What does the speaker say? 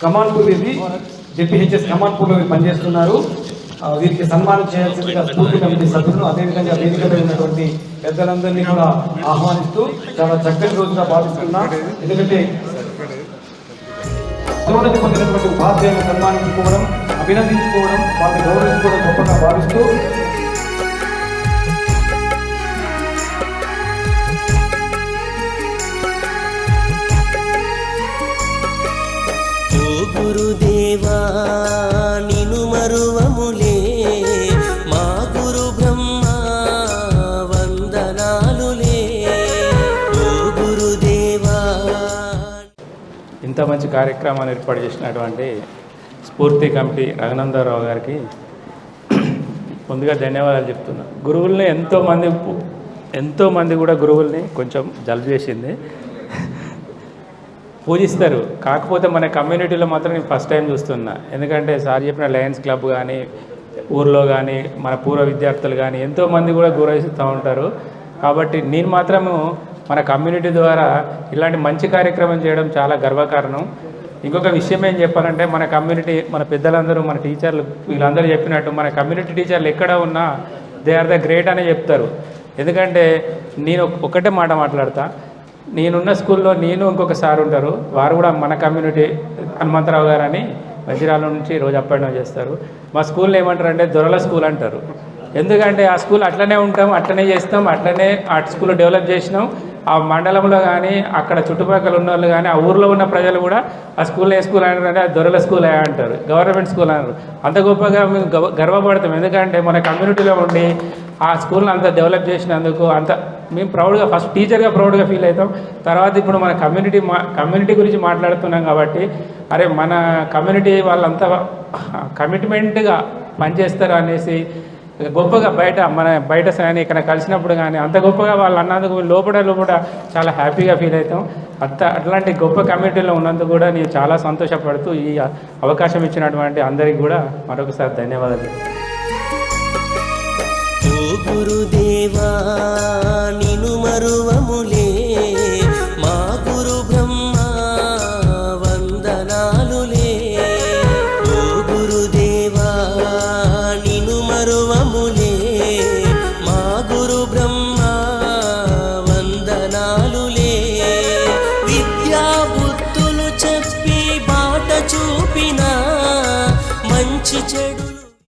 కమాన్పూర్ ఇది జెడ్పీహెచ్ఎస్ కమాన్పూర్లో వీరు పనిచేస్తున్నారు వీరికి సన్మానం చేయాల్సిందిగా స్ఫూర్తి కమిటీ సభ్యులను అదేవిధంగా వేదికపై ఉన్నటువంటి పెద్దలందరినీ కూడా ఆహ్వానిస్తూ చాలా చక్కటి రోజుగా భావిస్తున్నా. ఎందుకంటే పదోన్నతి పొందినటువంటి ఉపాధ్యాయులు సన్మానించుకోవడం అభినందించుకోవడం వాళ్ళని గౌరవించుకోవడం గొప్పగా భావిస్తూ దేవా నిను మరువములే. మా గురు బ్రహ్మ వందనాలులే ఓ గురుదేవా ఇంత మంచి కార్యక్రమాన్ని ఏర్పాటు చేసినటువంటి స్ఫూర్తి కమిటీ రఘునందరావు గారికి ముందుగా ధన్యవాదాలు చెప్తున్నా. గురువుల్ని ఎంతోమంది ఎంతోమంది కూడా గురువుల్ని కొంచెం జల్ చేసింది. పూజిస్తారు. కాకపోతే మన కమ్యూనిటీలో మాత్రం నేను ఫస్ట్ టైం చూస్తున్నా. ఎందుకంటే సార్ చెప్పిన లయన్స్ క్లబ్ కానీ ఊర్లో కానీ మన పూర్వ విద్యార్థులు కానీ ఎంతోమంది కూడా గురవిస్తూ ఉంటారు. కాబట్టి నేను మాత్రము మన కమ్యూనిటీ ద్వారా ఇలాంటి మంచి కార్యక్రమం చేయడం చాలా గర్వకారణం. ఇంకొక విషయం ఏం చెప్పాలంటే మన కమ్యూనిటీ మన పెద్దలందరూ మన టీచర్లు వీళ్ళందరూ చెప్పినట్టు మన కమ్యూనిటీ టీచర్లు ఎక్కడ ఉన్నా దే ఆర్ ద గ్రేట్ అనే చెప్తారు. ఎందుకంటే నేను ఒకటే మాట మాట్లాడతా. నేనున్న స్కూల్లో నేను ఇంకొక సార్ ఉంటారు. వారు కూడా మన కమ్యూనిటీ హనుమంతరావు గారు అని మంచిర్యాల నుంచి రోజు అప్ అండ్ డౌన్ చేస్తారు. మా స్కూల్లో ఏమంటారు అంటే దొరల స్కూల్ అంటారు. ఎందుకంటే ఆ స్కూల్ అట్లనే ఉంటాం అట్లనే చేస్తాం అట్లనే ఆ స్కూల్ డెవలప్ చేసినాం. ఆ మండలంలో కానీ అక్కడ చుట్టుపక్కల ఉన్న వాళ్ళు కానీ ఆ ఊర్లో ఉన్న ప్రజలు కూడా ఆ స్కూల్ ఏ స్కూల్ అంటారంటే ఆ దొరల స్కూల్ అంటారు. గవర్నమెంట్ స్కూల్ అంటారు. అంత గొప్పగా మేము గర్వపడతాం. ఎందుకంటే మన కమ్యూనిటీలో ఉండి ఆ స్కూల్ని అంత డెవలప్ చేసినందుకు అంత మేము ప్రౌడ్గా ఫస్ట్ టీచర్గా ప్రౌడ్గా ఫీల్ అవుతాం. తర్వాత ఇప్పుడు మన కమ్యూనిటీ మా కమ్యూనిటీ గురించి మాట్లాడుతున్నాం కాబట్టి అరే మన కమ్యూనిటీ వాళ్ళంతా కమిట్మెంట్గా పనిచేస్తారు అనేసి గొప్పగా బయట మన బయట కానీ ఇక్కడ కలిసినప్పుడు కానీ అంత గొప్పగా వాళ్ళు అన్నందుకు లోపల లోపల చాలా హ్యాపీగా ఫీల్ అవుతాం. అంత అట్లాంటి గొప్ప కమ్యూనిటీలో ఉన్నందుకు కూడా నేను చాలా సంతోషపడుతూ ఈ అవకాశం ఇచ్చినటువంటి అందరికీ కూడా మరొకసారి ధన్యవాదాలు. గురుదేవా మంచి చెడు